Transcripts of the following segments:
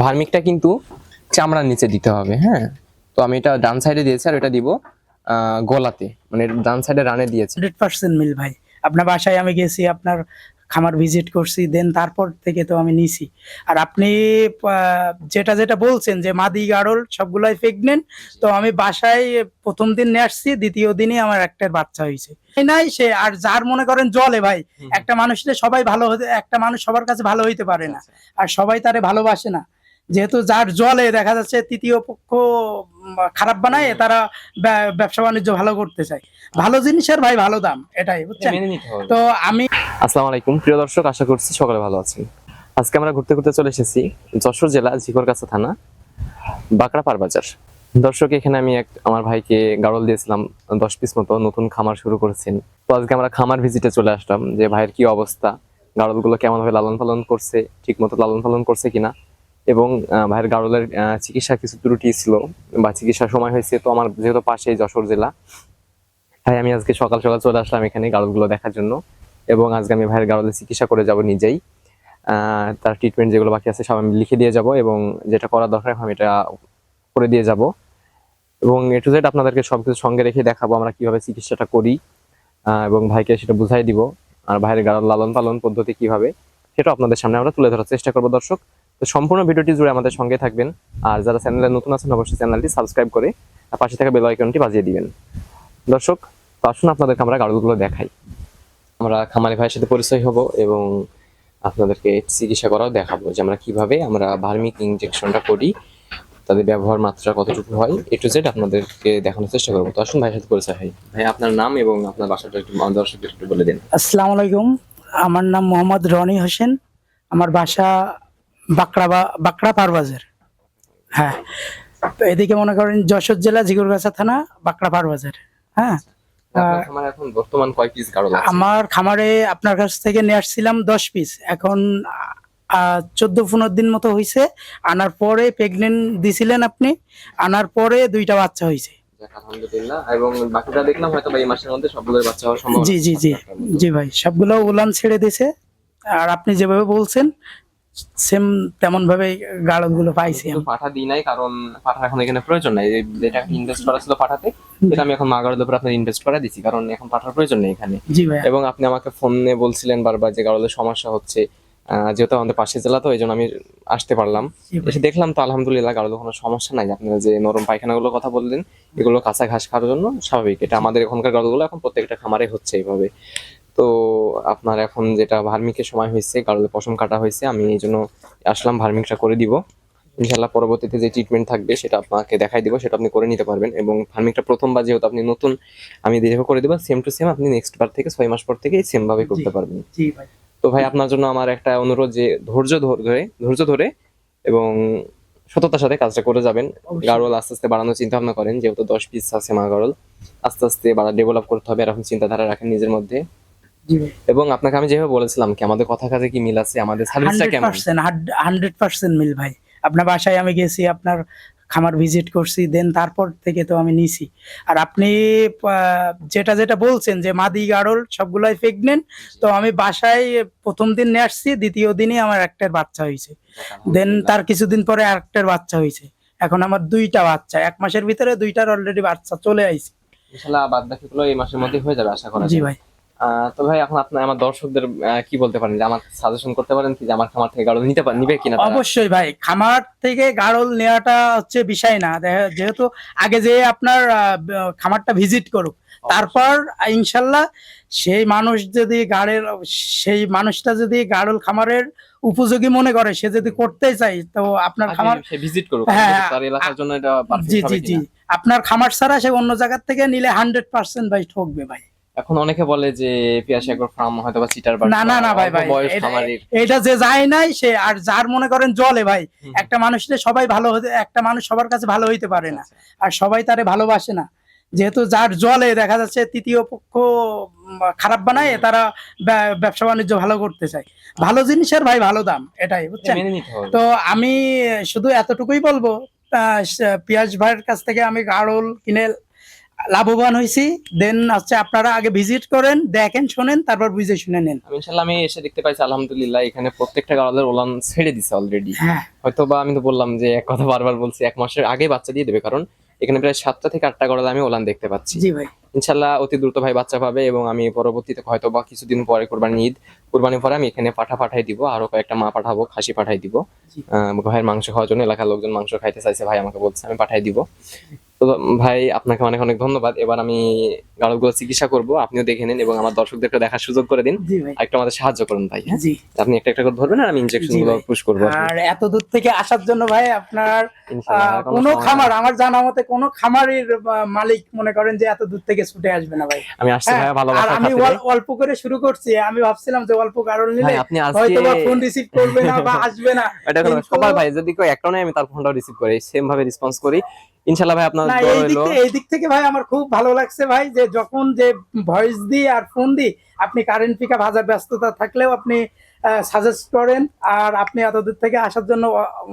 ভার্মিকটা কিন্তু চামড়ার নিচে দিতে হবে হ্যাঁ? তো আমি এটা ডান সাইডে দিয়েছি আর এটা দিব গলাতে। মানে ডান সাইডে রানে দিয়েছি। হান্ড্রেড পার্সেন্ট মিল ভাই। আপনার বাসায় আমি গেছি আপনার খামার ভিজিট করছি দেন তারপর থেকে তো আমি নিছি। আর আপনি যেটা যেটা বলছেন যে মাদি গাড়ল সবগুলাই প্রেগনেন্ট তো আমি বাসায় প্রথম দিন নিয়ে আসছি দ্বিতীয় দিনই আমার একটা বাচ্চা হয়েছে। নাই সে আর যার মনে করেন জলে ভাই একটা মানুষের সবাই ভালো হতে একটা মানুষ সবার কাছে ভালো হইতে পারে না। আর সবাই তারে ভালোবাসে না। যেহেতু যার জলে দেখা যাচ্ছে তৃতীয় পক্ষ খারাপ বানায় তারা ব্যবসা বাণিজ্য ভালো করতে চায়। ভালো জিনিসের ভাই ভালো দাম এটাই বুঝছেন? তো আমি আসসালামু আলাইকুম প্রিয় দর্শক আশা করছি সকলে ভালো আছেন। আজকে আমরা ঘুরতে ঘুরতে চলে এসেছি যশোর জেলা ঝিকরগাছা থানা বাঁকড়া পার বাজার। দর্শক এখানে আমি এক আমার ভাইকে গাড়ল দিয়েছিলাম দশ পিস মতো নতুন খামার শুরু করেছেন। তো আজকে আমরা খামার ভিজিটে চলে আসলাম যে ভাইয়ের কি অবস্থা গাড়লগুলো কেমন ভাবে লালন পালন করছে ঠিক মতো লালন পালন করছে কিনা। এবং ভাইয়ের গাড়লের চিকিৎসা কিছু ত্রুটি ছিল বা চিকিৎসার সময় হয়েছে, তো আমার যেহেতু পাশেই যশোর জেলা, তাই আমি আজকে সকাল সকাল চলে আসলাম এখানে গাড়লগুলো দেখার জন্য এবং আজকে আমি ভাইয়ের গাড়লের চিকিৎসা করে যাব নিজেই। তার ট্রিটমেন্ট যেগুলো বাকি আছে সব আমি লিখে দিয়ে যাব এবং যেটা করা দরকার আমি এটা করে দিয়ে যাব। এবং এ টু জেড আপনাদেরকে সবকিছু সঙ্গে রেখে দেখাবো আমরা কীভাবে চিকিৎসাটা করি এবং ভাইকে সেটা বুঝাই দিব, আর ভাইয়ের গাড়ল লালন পালন পদ্ধতি কীভাবে সেটা আপনাদের সামনে আমরা তুলে ধরার চেষ্টা করব দর্শক। তো সম্পূর্ণ ভিডিওটি জুড়ে আমাদের সঙ্গে থাকবেন। আর যারা চ্যানেলে নতুন আছেন, অবশ্যই চ্যানেলটি সাবস্ক্রাইব করে পাশে থাকা বেল আইকনটি বাজিয়ে দিবেন। দর্শক, তো আসুন আপনাদেরকে আমরা গাড়লগুলো দেখাই। আমরা খামারি ভাইয়ের সাথে পরিচয় হব এবং আপনাদেরকে চিকিৎসা করাও দেখাবো যে আমরা কীভাবে আমরা ভার্মিক ইনজেকশনটা করি, তাদের ব্যবহার মাত্রা কতটুকু হয়, এ টু জেড আপনাদেরকে দেখানোর চেষ্টা করব। তো আসুন ভাইয়ের সাথে পরিচয় হয় ভাই, আপনার নাম এবং আপনার বাসাটা একটু দর্শকদের একটু বলে দিন। আসসালামু আলাইকুম। আমার নাম মোহাম্মদ রনি হোসেন। আমার বাসা বাঁকড়া বা- বাঁকড়া পারবাজার হ্যাঁ। তো এদিকে মনে করেন যশোর জেলা জিগুরগাছা থানা বাঁকড়া পারবাজার হ্যাঁ। আমার খামারে আপনার কাছ থেকে নিয়ে আসছিলাম দশ পিস এখন চোদ্দ পনেরো দিন মতো হয়েছে আনার পরে প্রেগনেন্ট দিছিলেন আপনি। আনার পরে দুইটা বাচ্চা হয়েছে আলহামদুলিল্লাহ। এবং বাকিটা দেখলাম হয়তো এই মাসের মধ্যে সবগুলোর বাচ্চা হওয়ার সম্ভাবনা জি জি। জি জি ভাই সবগুলো উলান ছেড়ে দিছে। আর আপনি যেভাবে বলছেন সেম তেমন ভাবে গাড়নগুলো পাইছি। পাঠা দিই নাই কারণ পাঠার এখন এখানে প্রয়োজন নাই। এই যেটা ইনভেস্ট করা ছিল পাঠাতে সেটা আমি এখন মাগারের উপর আপনার ইনভেস্ট করে দিচ্ছি কারণ এখন পাঠার প্রয়োজন নেই এখানে। এবং আপনি আমাকে ফোনে বলছিলেন বারবার যে গাড়লের সমস্যা হচ্ছে যেহেতু আমাদের পাশের জেলা তো এই জন্য আমি আসতে পারলাম। এসে দেখলাম তো আলহামদুলিল্লাহ গাড়লের কোনো সমস্যা নাই। আপনারা যে নরম পায়খানাগুলোর কথা বললেন এগুলো কাঁচা ঘাস খাওয়ার জন্য স্বাভাবিক। এটা আমাদের এখনকার গাড়লগুলো এখন প্রত্যেকটা খামারে হচ্ছে এইভাবে। তো আপনার এখন যেটা ভার্মিকের সময় হয়েছে গাড়লে পশম কাটা হয়েছে আমি এই জন্য আসলাম ভার্মিকটা করে দিব। ইনশাল্লাহ পরবর্তীতে যে ট্রিটমেন্ট থাকবে সেটা আপনাকে দেখাই দিব সেটা আপনি করে নিতে পারবেন এবং ফার্মিংটা প্রথমবার যেহেতু আপনি নতুন আমি দীর্ঘ করে দেবো সেম টু সেম আপনি নেক্সট বার থেকে ছয় মাস পর থেকে সেম ভাবে করতে পারবেন। তো ভাই আপনার জন্য আমার একটা অনুরোধ যে ধৈর্য ধর- ধরে ধৈর্য ধরে এবং সততার সাথে কাজটা করে যাবেন। গাড়ল আস্তে আস্তে বাড়ানোর চিন্তা ভাবনা করেন যেহেতু দশ পিস আছে মা গাড়ল আস্তে আস্তে বাড়া ডেভেলপ করতে হবে এরকম চিন্তাধারা রাখেন নিজের মধ্যে। এবং আপনাকে আমি যেভাবে বলেছিলাম কি আমাদের কথা কাজে কি মিল আছে আমাদের সার্ভিসটা কেমন? পার্সেন্ট হান্ড্রেড পার্সেন্ট মিল ভাই। আপনার বাসায় আমি গেছি আপনার খামার ভিজিট করছি দেন তারপর থেকে তো আমি নিছি। আর আপনি যেটা যেটা বলছেন যে মাদি গাড়ল সবগুলাই প্রেগনেন্ট তো আমি বাসায় প্রথম দিন নিয়ে আসছি দ্বিতীয় দিনই আমার একটার বাচ্চা হয়েছে। দেন তার কিছুদিন পরে আরেকটার বাচ্চা হয়েছে। এখন আমার দুইটা বাচ্চা এক মাসের ভিতরে দুইটার অলরেডি বাচ্চা চলে আইছে। ইনশাল্লাহ বাদ বাকিগুলো এই মাসের মধ্যে হয়ে যাবে আশা করা জি ভাই। তো ভাই এখন আপনি আমার দর্শকদের কি বলতে পারেন? যে আমার সাজেশন করতে পারেন কি যে আমার খামার থেকে গাড়ল নিতে পারেন নিবে কিনা অবশ্যই ভাই খামার থেকে গাড়ল নেওয়াটা হচ্ছে বিষয় না। যেহেতু আগে যে আপনার খামারটা ভিজিট করুক তারপর ইনশাল্লাহ সেই মানুষ যদি গাড়ের সেই মানুষটা যদি গাড়ল খামারের উপযোগী মনে করে সে যদি করতে চাই তো আপনার খামার ভিজিট করুক। হ্যাঁ, তার এলাকার জন্য এটা জি জি জি। আপনার খামার ছাড়া সে অন্য জায়গার থেকে নিলে হান্ড্রেড পার্সেন্ট ভাই ঠকবে ভাই। এখন অনেকে বলে যে পিয়াস একর ফার্ম হয়তো বা চিটার না না না ভাই ভাই এটা- যে যায় নাই সে আর যার মনে করেন জলে ভাই। একটা মানুষের সবাই ভালো হতে একটা মানুষ সবার কাছে ভালো হইতে পারে না। আচ্ছা। আর সবাই তারে ভালোবাসে না। যেহেতু যার জলে দেখা যাচ্ছে তৃতীয় পক্ষ খারাপ বানায় তারা ব্যবসা বাণিজ্য ভালো করতে চায়। ভালো জিনিসের ভাই ভালো দাম এটাই বুঝছেন? তো আমি শুধু এতটুকুই বলব পিয়াস ভাইয়ের কাছ থেকে আমি গাড়ল কিনে লাভবান হয়েছি। দেন হচ্ছে আপনারা আগে ভিজিট করেন দেখেন শোনেন তারপর বুঝে শুনে নেন। আমি ইনশাল্লাহ আমি এসে দেখতে পাইছি আলহামদুলিল্লাহ এখানে প্রত্যেকটা গাড়ালের ওলান ছেড়ে দিছে অলরেডি হ্যাঁ। হয়তো বা আমি তো বললাম যে এক কথা বারবার বলছি এক মাসের আগে বাচ্চা দিয়ে দেবে কারণ এখানে প্রায় সাতটা থেকে আটটা গড়াল আমি ওলান দেখতে পাচ্ছি। জি ভাই। ইনশাল্লাহ অতি দ্রুত ভাই বাচ্চা পাবে এবং আমি পরবর্তীতে হয়তো বা কিছুদিন পরে কোরবানি ঈদ কোরবানির পরে আমি এখানে পাঠা পাঠাই দিব আরও কয়েকটা মা পাঠাবো খাসি পাঠাই দিব। ভাইয়ের মাংস খাওয়ার জন্য এলাকার লোকজন মাংস খাইতে চাইছে ভাই আমাকে বলছে আমি পাঠাই দিব। তো ভাই আপনাকে অনেক অনেক ধন্যবাদ। এবার আমি গাড়লগুলো চিকিৎসা করব আপনিও দেখে নিন এবং আমার দর্শকদেরকে দেখার সুযোগ করে দিন। একটু আমাদের সাহায্য করুন ভাই হ্যাঁ? আপনি একটা একটা করে ধরবেন আর আমি ইনজেকশনগুলো পুশ করব। আর এত দূর থেকে আসার জন্য ভাই আপনার কোনো খামার আমার জানা মতে কোনো খামারের মালিক মনে করেন যে এত দূর থেকে ছুটে আসবে না ভাই। আমি আসছি হ্যাঁ, ভাই ভালোবাসা আমি অল্প করে শুরু করছি আমি ভাবছিলাম যে অল্প কারণ নিলে আপনি হয়তো ফোন রিসিভ করবে না বা আসবে না। এটা কোনো সবার ভাই যদি কেউ একটা আমি তার ফোনটাও রিসিভ করি সেম ভাবে রেসপন্স করি। ইনশাআল্লাহ ভাই আপনার দোয়া এই দিক থেকে এই দিক থেকে ভাই আমার খুব ভালো লাগছে ভাই যে যখন যে ভয়েস দিই আর ফোন দিই আপনি কারেন্ট পিক হাজার ব্যস্ততা থাকলেও আপনি সাজেস্ট করেন আর আপনি এত দূর থেকে আসার জন্য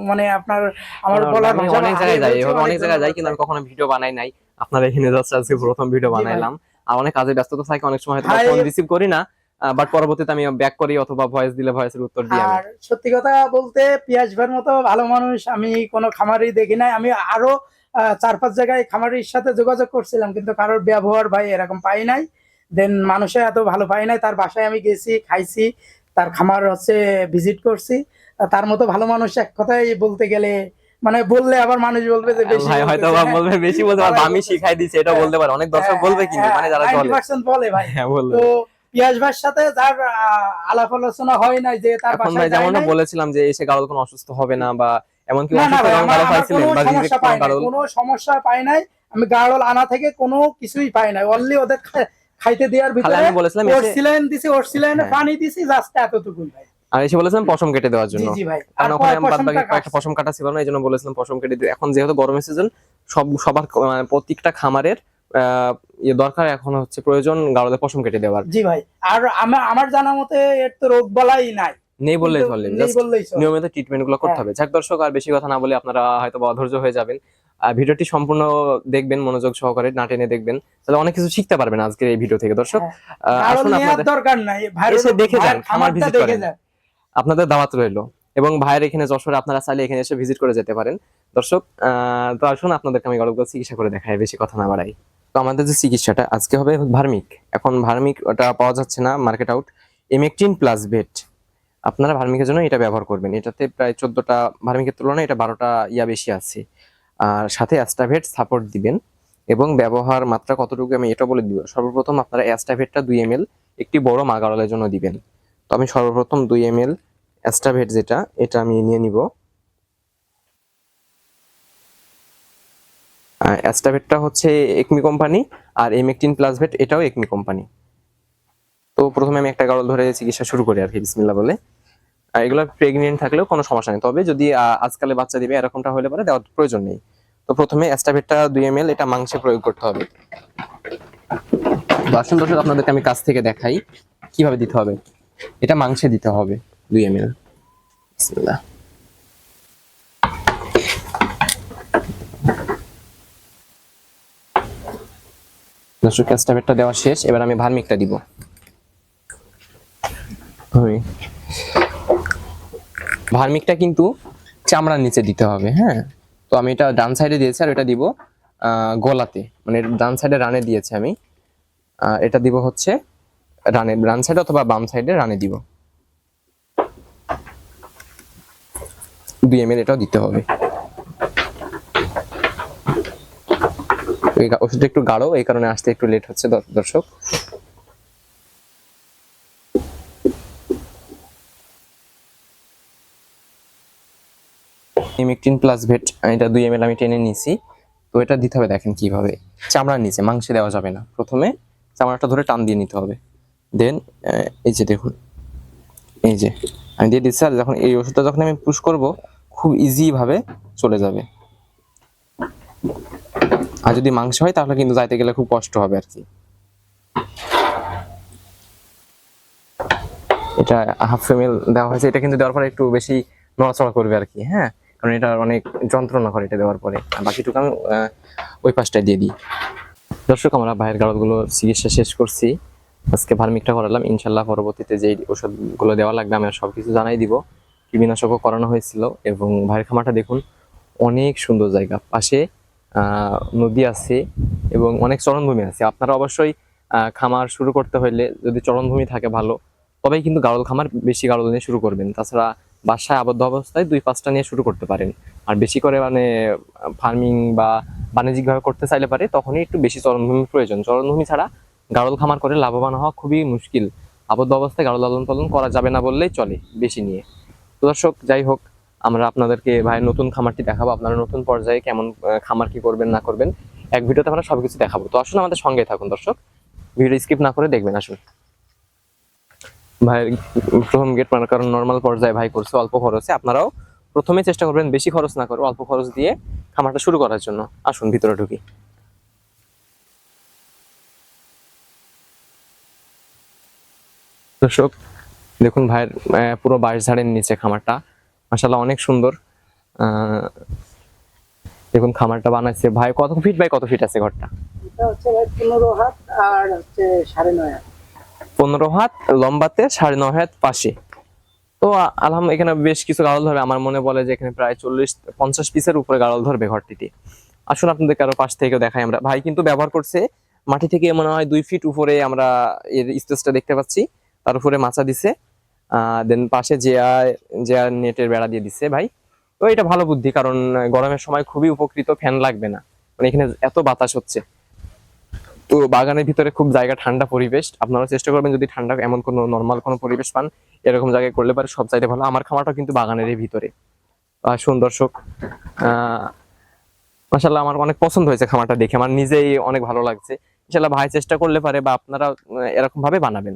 মানে আপনার আমার বলার অনেক জায়গায় যাই অনেক জায়গায় যাই কিন্তু আমি কখনো ভিডিও বানাই নাই। আপনারা এখানে যাচ্ছে আজকে প্রথম ভিডিও বানাইলাম। আর অনেক কাজে ব্যস্ততা থাকে অনেক সময় হয়তো ফোন রিসিভ করি না বাট পরবর্তীতে আমি ব্যাক করি অথবা ভয়েস দিলে ভয়েসের উত্তর দিই আর সত্যি কথা বলতে পিয়াস ভাইয়ের মতো ভালো মানুষ আমি কোনো খামারই দেখি নাই। আমি আরও চার পাঁচ জায়গায় খামারির সাথে যোগাযোগ করছিলাম কিন্তু কারোর ব্যবহার ভাই এরকম পাই নাই। দেন মানুষে এত ভালো পাই নাই তার বাসায় আমি গেছি খাইছি তার খামার হচ্ছে ভিজিট করছি। তার মতো ভালো মানুষ এক কথাই বলতে গেলে মানে বললে আবার মানুষ বলবে যে বেশি ভাই হয়তো হ্যাঁ। বলবে বেশি বলতে পারব আমি শিখাই দিচ্ছি এটা বলতে পারে। অনেক দর্শক বলবে কিন্তু মানে যারা চলে 90% বলে ভাই। হ্যাঁ বলবে। তো পিয়াস ভাইয়ের সাথে যার আলাপ আলোচনা হয় নাই যে তার বাসায় যায় যেমন বলেছিলাম যে এসে গাড়ল কোনো অসুস্থ হবে না বা এমনকি না না অসুস্থ ভাই, গাড়ল পাইছিলেন কোনো বা রিজেক্ট সমস্যা পাই নাই, গাড়ল কোনো সমস্যা পাই নাই। আমি গাড়ল আনা থেকে কোনো কিছুই পাই নাই। অনলি ওদের খাইতে দেওয়ার ভিতরে আমি বলেছিলাম এসে ওরসিলাইন দিছি ওরসিলাইনে হ্যাঁ। পানি দিছি জাস্ট এতটুকুই ভাই। আর এসে বলেছিলাম পশম কেটে দেওয়ার জন্য। কারণ ওখানে বাদ বাকি কয়েকটা পশম কাটা ছিল না এই জন্য বলেছিলাম পশম কেটে দিতে এখন যেহেতু গরমের সিজন সব সবার মানে প্রত্যেকটা খামারের ইয়ে দরকার এখন হচ্ছে প্রয়োজন গাড়লে পশম কেটে দেওয়ার। জি ভাই। আর আমার আমার জানা মতে এর তো রোগ বালাই নাই। নেই বললেই চলে। নিয়মিত ট্রিটমেন্টগুলো করতে হ্যাঁ। হবে। যাক দর্শক আর বেশি কথা না বলে আপনারা হয়তো বা অধৈর্য হয়ে যাবেন। ভিডিওটি সম্পূর্ণ দেখবেন মনোযোগ সহকারে না টেনে দেখবেন। তাহলে অনেক কিছু শিখতে পারবেন আজকের এই ভিডিও থেকে। দর্শক হ্যাঁ। আসুন আপনাদের দরকার নাই। দেখে যান, খামার খামারটা করেন। আপনাদের দাওয়াত রইল। এবং ভাইয়ের এখানে যশোরে আপনারা চাইলে এখানে এসে ভিজিট করে যেতে পারেন। দর্শক তো আসুন আপনাদেরকে আমি গল্প চিকিৎসা করে দেখাই, বেশি কথা না বাড়াই। তো আমাদের যে চিকিৎসাটা, আজকে হবে ভার্মিক। এখন ভার্মিক ওটা পাওয়া যাচ্ছে না market out Emectin plus vet আপনারা ভার্মিকের জন্য এটা ব্যবহার করবেন। এটাতে প্রায় চোদ্দটা, ভার্মিকের তুলনায় এটা বারোটা ইয়া বেশি আছে। আর সাথে অ্যাস্টাভেট সাপোর্ট দিবেন। এবং ব্যবহার মাত্রা কতটুকু আমি এটা বলে দিব। সর্বপ্রথম আপনারা অ্যাস্টাভেটটা দুই এম একটি বড় মাগারলের জন্য দিবেন। তো আমি সর্বপ্রথম দুই এম অ্যাস্টাভেট যেটা, এটা আমি নিয়ে নিব। অ্যাস্টাভেটটা হচ্ছে একমি কোম্পানি, আর এমেকটিন প্লাস ভেট এটাও একমি কোম্পানি। তো প্রথমে আমি একটা গাড়ল ধরে চিকিৎসা শুরু করি আর কি বিসমিল্লা বলে। এগুলো প্রেগনেন্ট থাকলেও কোনো সমস্যা নেই। তবে যদি আজকালে বাচ্চা দিবে, এরকমটা হলে পরে দেওয়ার প্রয়োজন নেই। তো প্রথমে অ্যাস্টাভেটটা দুই এম এটা মাংসে প্রয়োগ করতে হবে। দর্শন দর্শক আপনাদেরকে আমি কাছ থেকে দেখাই, কীভাবে দিতে হবে। এটা মাংসে দিতে হবে। দুই এম এল বিসমিল্লাহ দর্শক ক্যাস্টাভেটটা দেওয়া শেষ। এবার আমি ভার্মিকটা দিব। ভার্মিকটা কিন্তু চামড়ার নিচে দিতে হবে হ্যাঁ? তো আমি এটা ডান সাইডে দিয়েছি আর এটা দিব আহ, গলাতে। মানে ডান সাইডে রানে দিয়েছি আমি। এটা দিব হচ্ছে রানে ডান সাইডে অথবা বাম সাইডে রানে দিব। দুই এম এটাও দিতে হবে। ওষুধটা একটু গাঢ়, এই কারণে আসতে একটু লেট হচ্ছে দর্শক। ইমেকটিন প্লাস ভেট এটা দুই এম আমি টেনে নিয়েছি তো এটা দিতে হবে দেখেন কীভাবে। চামড়ার নিচে, মাংসে দেওয়া যাবে না। প্রথমে চামড়াটা ধরে টান দিয়ে নিতে হবে। দেন এই যে দেখুন। এই যে, আমি দিয়ে দিচ্ছি। আর যখন এই ওষুধটা যখন আমি পুশ করব খুব ইজিভাবে চলে যাবে। আর যদি মাংস হয়, তাহলে কিন্তু যাইতে গেলে খুব কষ্ট হবে আর কি। এটা হাফ ফেমেল দেওয়া হয়েছে, এটা কিন্তু দেওয়ার পরে একটু বেশি নড়াচড়া করবে আর কি হ্যাঁ? কারণ এটা অনেক যন্ত্রণা করে এটা দেওয়ার পরে। আর বাকিটুকু আমি ওই পাশটায় দিয়ে দিই। দর্শক, আমরা বাইরের গাড়লগুলো চিকিৎসা শেষ করছি। আজকে ভার্মিকটা করালাম। ইনশাল্লাহ পরবর্তীতে যে ওষুধগুলো দেওয়া লাগবে, আমি আর সবকিছু জানাই দিব। কীটনাশকও করানো হয়েছিল এবং ভাইয়ের খামারটা দেখুন, অনেক সুন্দর জায়গা। পাশে নদী আছে এবং অনেক চরণভূমি আছে। আপনারা অবশ্যই খামার শুরু করতে হইলে যদি চরণভূমি থাকে ভালো, তবেই কিন্তু গাড়ল খামার বেশি গাড়ল নিয়ে শুরু করবেন। তাছাড়া বাসায় আবদ্ধ অবস্থায় দুই পাঁচটা নিয়ে শুরু করতে পারেন। আর বেশি করে মানে ফার্মিং বা বাণিজ্যিকভাবে করতে চাইলে পারে, তখনই একটু বেশি চরণভূমির প্রয়োজন। চরণভূমি ছাড়া গাড়ল খামার করে লাভবান হওয়া খুবই মুশকিল। আবদ্ধ অবস্থায় গাড়ল লালন পালন করা যাবে না বললেই চলে, বেশি নিয়ে। তো দর্শক, যাই হোক, আমরা আপনাদেরকে ভাই নতুন খামারটি দেখাবো, আপনারা নতুন পর্যায়ে কেমন খামার কি করবেন, না করবেন, এক ভিডিওতে আমরা সবকিছু দেখাবো। তো আসুন আমাদের সঙ্গে থাকুন দর্শক ভিডিও স্কিপ না করে দেখবেন, আসুন। ভাইয়ের প্রথম গেট মানে কারণ নর্মাল পর্যায়ে ভাই করছে, অল্প খরচে, আপনারাও প্রথমে চেষ্টা করবেন বেশি খরচ না করে, অল্প খরচ দিয়ে খামারটা শুরু করার জন্য। আসুন, ভিতরে ঢুকি। দর্শক দেখুন ভাইয়ের পুরো বাইশ ঝাড়ের নিচে খামারটা। মাসাল্লাহ অনেক সুন্দর। আহ, দেখুন খামারটা বানাইছে। ভাই কত ফিট বাই কত ফিট আছে ঘরটা? ভাই পনেরো হাত আর হচ্ছে সাড়ে নয় হাত। পনেরো হাত লম্বাতে সাড়ে নয় হাত পাশে। তো আলহাম এখানে বেশ কিছু গাড়ল ধরবে। আমার মনে বলে যে এখানে প্রায় চল্লিশ পঞ্চাশ পিসের উপরে গাড়ল ধরবে ঘরটিতে আসুন আপনাদের আরও পাশ থেকে দেখাই আমরা। ভাই কিন্তু ব্যবহার করছে মাটি থেকে মনে হয় দুই ফিট উপরে আমরা এর স্পেসটা দেখতে পাচ্ছি। তার উপরে মাচা দিছে। দেন পাশে জেয়া জেয়া নেটের বেড়া দিয়ে দিচ্ছে ভাই। তো এটা ভালো বুদ্ধি, কারণ গরমের সময় খুবই উপকৃত, ফ্যান লাগবে না। মানে এখানে এত বাতাস হচ্ছে। তো বাগানের ভিতরে খুব জায়গা ঠান্ডা পরিবেশ। আপনারা চেষ্টা করবেন যদি ঠান্ডা এমন কোনো নর্মাল কোনো পরিবেশ পান, এরকম জায়গায় করলে পারে সব চাইতে ভালো। আমার খামারটা কিন্তু বাগানের ভিতরে। শুন দর্শক মাসাল্লাহ আমার অনেক পছন্দ হয়েছে খামারটা দেখে। আমার নিজেই অনেক ভালো লাগছে। ইনশাল্লাহ ভাই চেষ্টা করলে পারে বা আপনারা এরকম ভাবে বানাবেন।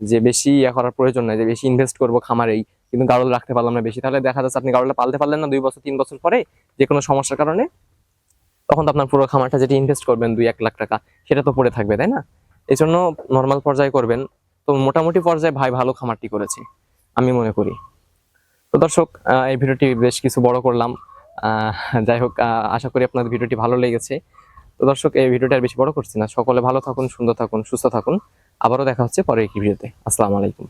যে বেশি ইয়ে করার প্রয়োজন নাই, যে বেশি ইনভেস্ট করব খামারেই, কিন্তু গাড়ল রাখতে পারলাম না বেশি। তাহলে দেখা যাচ্ছে আপনি গাড়লটা পালতে পারলেন না, দুই বছর, তিন বছর পরে যে কোনো সমস্যার কারণে, তখন তো আপনার পুরো খামারটা যেটা ইনভেস্ট করবেন, দুই এক লাখ টাকা, সেটা তো পড়ে থাকবে, তাই না? এই জন্য নর্মাল পর্যায়ে করবেন। তো মোটামুটি পর্যায়ে ভাই ভালো খামারটি করেছে, আমি মনে করি। তো দর্শক এই ভিডিওটি বেশ কিছু বড় করলাম। যাই হোক আশা করি আপনাদের ভিডিওটি ভালো লেগেছে। তো দর্শক, এই ভিডিওটি আর বেশি বড় করছি না। সকলে ভালো থাকুন, সুন্দর থাকুন, সুস্থ থাকুন। আবারও দেখা হচ্ছে পরের একটি ভিডিওতে। আসসালামু আলাইকুম।